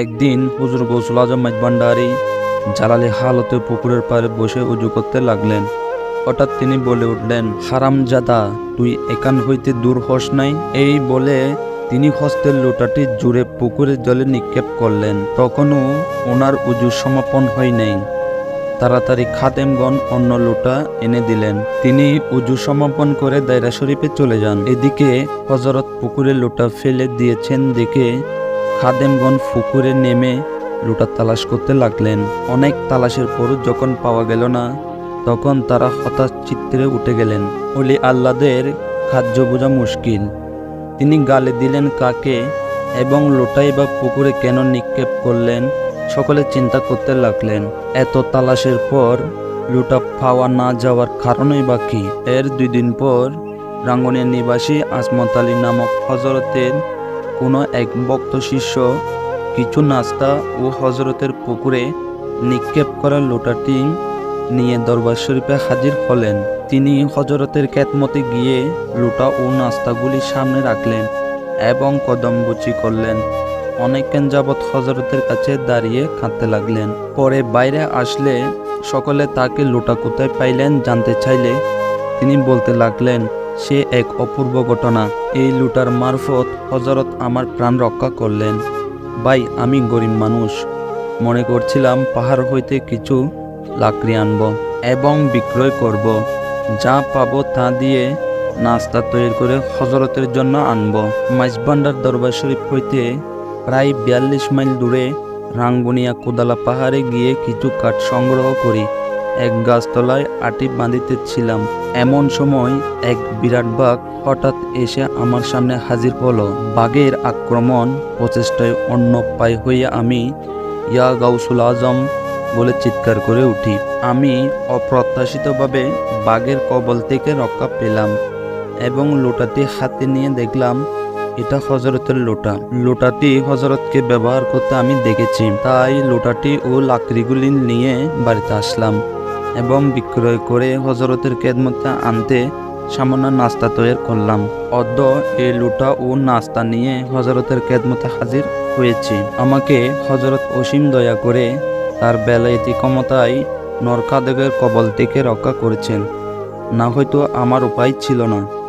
একদিন হুজুর গৌসুল আজম মাইজবান্ডারি জালালি হালতে পুকুরের পাড়ে বসে উজু করতে লাগলেন। হঠাৎ তিনি বলে উঠলেন, হারামজাদা, তুই এখান হইতে দূর হস নাই? এই বলে তিনি হস্তের লোটাটি জুড়ে পুকুরের জলে নিক্ষেপ করলেন। তখনও ওনার উজু সমাপন হয় নাই। তাড়াতাড়ি খাদেমগণ অন্য লোটা এনে দিলেন। তিনি উজু সমাপন করে দায়রা শরীফে চলে যান। এদিকে হজরত পুকুরে লোটা ফেলে দিয়েছেন দেখে খাদেমগণ ফুকুরে নেমে লোটা তালাশ করতে লাগলেন। অনেক তালাশের পর যখন পাওয়া গেল না, তখন তারা হতাশ চিত্রে উঠে গেলেন। অলি আল্লাদের খাদ্য বোঝা মুশকিল। তিনি গালে দিলেন কাকে এবং লোটাই বা পুকুরে কেন নিক্ষেপ করলেন, সকলে চিন্তা করতে লাগলেন। এত তালাশের পর লুটা পাওয়া না যাওয়ার কারণই বা কি? এর দুই দিন পর রাঙ্গনের নিবাসী আসমত আলী নামক হজরতের কোনো এক ভক্ত শিষ্য কিছু নাস্তা ও হজরতের পুকুরে নিক্ষেপ করা লোটাটি নিয়ে দরবার শরীফে হাজির হলেন। তিনি হজরতের খ্যাতমতে গিয়ে লোটা ও নাস্তাগুলি সামনে রাখলেন এবং কদমবুচি করলেন। অনেকক্ষণ যাবৎ হজরতের কাছে দাঁড়িয়ে কাঁদতে লাগলেন। পরে বাইরে আসলে সকলে তাকে লোটা কোথায় পাইলেন জানতে চাইলে তিনি বলতে লাগলেন সে এক অপূর্ব ঘটনা। এই লুটার মারফত হজরত আমার প্রাণ রক্ষা করলেন। ভাই, আমি গরিব মানুষ। মনে করছিলাম পাহাড় হইতে কিছু লাকড়ি আনব এবং বিক্রয় করব। যা পাবো তা দিয়ে নাস্তা তৈরি করে হজরতের জন্য আনব। মাইজবান্ডার দরবার শরীফ হইতে প্রায় বিয়াল্লিশ মাইল দূরে রাঙ্গুনিয়া কোদালা পাহাড়ে গিয়ে কিছু কাঠ সংগ্রহ করি। এক গাছতলায় আটি বাঁধিতেছিলাম। এমন সময় এক বিরাট বাঘ হঠাৎ এসে আমার সামনে হাজির হলো। বাঘের আক্রমণ প্রচেষ্টায় অন্য পায় হইয়া আমি, ইয়া গাউসুল আজম বলে চিৎকার করে উঠি। আমি অপ্রত্যাশিতভাবে বাঘের কবল থেকে রক্ষা পেলাম এবং লোটাটি হাতে নিয়ে দেখলাম এটা হজরতের লোটা। লোটাটি হজরতকে ব্যবহার করতে আমি দেখেছি। তাই লোটাটি ও লাকড়িগুলি নিয়ে বাড়িতে আসলাম। এবং বিক্রয় করে হজরতের কেদমতে আনতে সামান্য নাস্তা তৈরি করলাম। অদ্য এই লুটা ও নাস্তা নিয়ে হজরতের কেদমতে হাজির হয়েছি। আমাকে হজরত অসীম দয়া করে তার বেলায়েতি ক্ষমতায় নরকাদেবের কবল থেকে রক্ষা করেছেন। না হয়তো আমার উপায় ছিল না।